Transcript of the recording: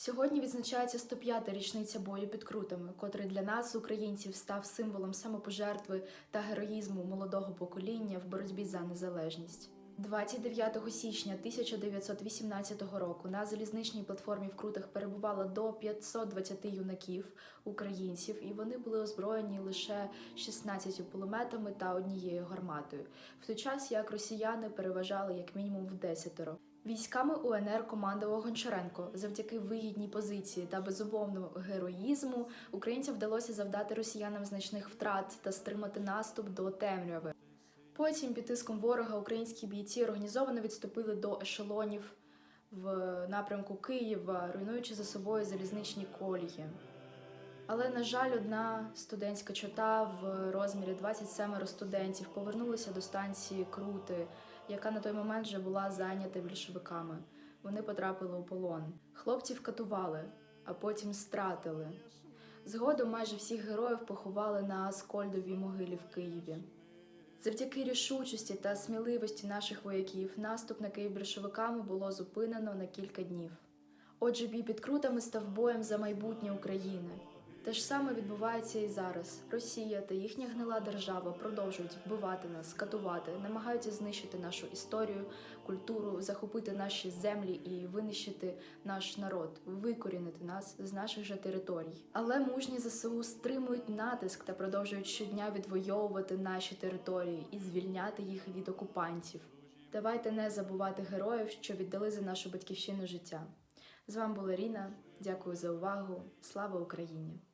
Сьогодні відзначається 105-та річниця бою під крутами, котрий для нас, українців, став символом самопожертви та героїзму молодого покоління в боротьбі за незалежність. 29 січня 1918 року на залізничній платформі в Крутах перебувало до 520 юнаків українців, і вони були озброєні лише 16 кулеметами та однією гарматою, в той час як росіяни переважали як мінімум в десятеро. Військами УНР командував Гончаренко. Завдяки вигідній позиції та безумовному героїзму українцям вдалося завдати росіянам значних втрат та стримати наступ до темряви. Потім під тиском ворога українські бійці організовано відступили до ешелонів в напрямку Києва, руйнуючи за собою залізничні колії. Але, на жаль, одна студентська чота в розмірі 27 студентів повернулася до станції Крути, яка на той момент вже була зайнята більшовиками. Вони потрапили у полон. Хлопців катували, а потім стратили. Згодом майже всіх героїв поховали на Аскольдовій могилі в Києві. Завдяки рішучості та сміливості наших вояків наступ на Київ більшовиками було зупинено на кілька днів. Отже, бій під крутами став боєм за майбутнє України. Те ж саме відбувається і зараз. Росія та їхня гнила держава продовжують вбивати нас, катувати, намагаються знищити нашу історію, культуру, захопити наші землі і винищити наш народ, викорінити нас з наших же територій. Але мужні ЗСУ стримують натиск та продовжують щодня відвоювати наші території і звільняти їх від окупантів. Давайте не забувати героїв, що віддали за нашу батьківщину життя. З вами була Ріна. Дякую за увагу. Слава Україні!